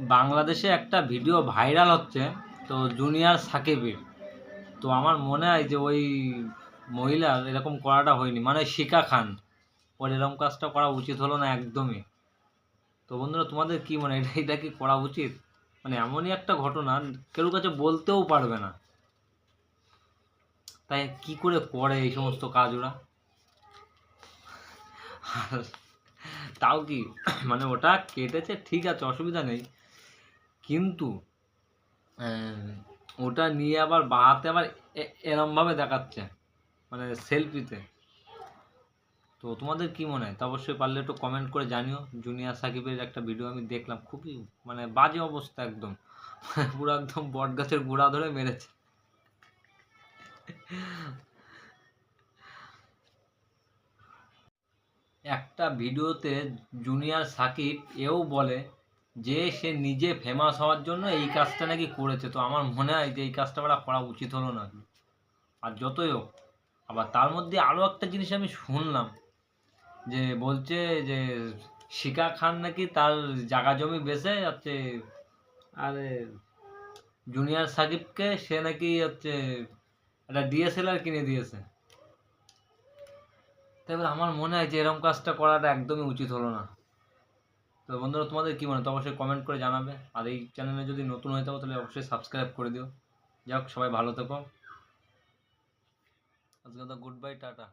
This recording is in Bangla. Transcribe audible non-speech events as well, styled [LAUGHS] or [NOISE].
বাংলাদেশে একটা ভিডিও ভাইরাল হচ্ছে, তো জুনিয়র সাকিবের। তো আমার মনে হয় যে ওই মহিলার এরকম করাটা হয়নি। মানে শিকা খান, ওর এরকম কাজটা করা উচিত হলো না একদমই। তো বন্ধুরা, তোমাদের কি মনে এটা এটা কি করা উচিত? মানে এমনই একটা ঘটনা, কেউ কাছে বলতেও পারবে না। তাই কি করে করে এই সমস্ত কাজ ওরা? তাও কি? মানে ওটা কেটেছে, ঠিক আছে, অসুবিধা নেই। কিন্তু ওটা নিয়ে আবার বাহাতে আবার এরমভাবে দেখাচ্ছে মানে সেলফিতে তো তোমাদের কি মনে হয়? তা অবশ্যই পারলে একটু কমেন্ট করে জানিও। জুনিয়র সাকিবের একটা ভিডিও আমি দেখলাম, খুবই মানে বাজে অবস্থা একদম। [LAUGHS] পুরো একদম বট গাছের গোড়া ধরে মেরেছে। একটা ভিডিওতে জুনিয়র সাকিব এও বলে যে সে নিজে ফেমাস হওয়ার জন্য এই কাজটা নাকি করেছে। তো আমার মনে হয় যে এই কাজটা ওরা করা উচিত হলো না। আর যতই হোক, আবার তার মধ্যে আরও একটা জিনিস আমি শুনলাম, যে বলছে যে শিকা খান নাকি তার জায়গা জমি বেচে হচ্ছে, আরে জুনিয়র সাকিবকে সে নাকি হচ্ছে একটা ডিএসএলআর কিনে দিয়েছে। তো এবার আমার মনে হয় যে এরকম কাজটা করাটা একদমই উচিত হলো না। তো বন্ধুরা, তোমাদের কি মনে তো অবশ্যই কমেন্ট করে জানাবে। আর এই চ্যানেলে যদি নতুন হয়ে থাকো, তাহলে অবশ্যই সাবস্ক্রাইব করে দিও। যাক সবাই ভালো থেকো। আজকে তো গুড বাই টাটা।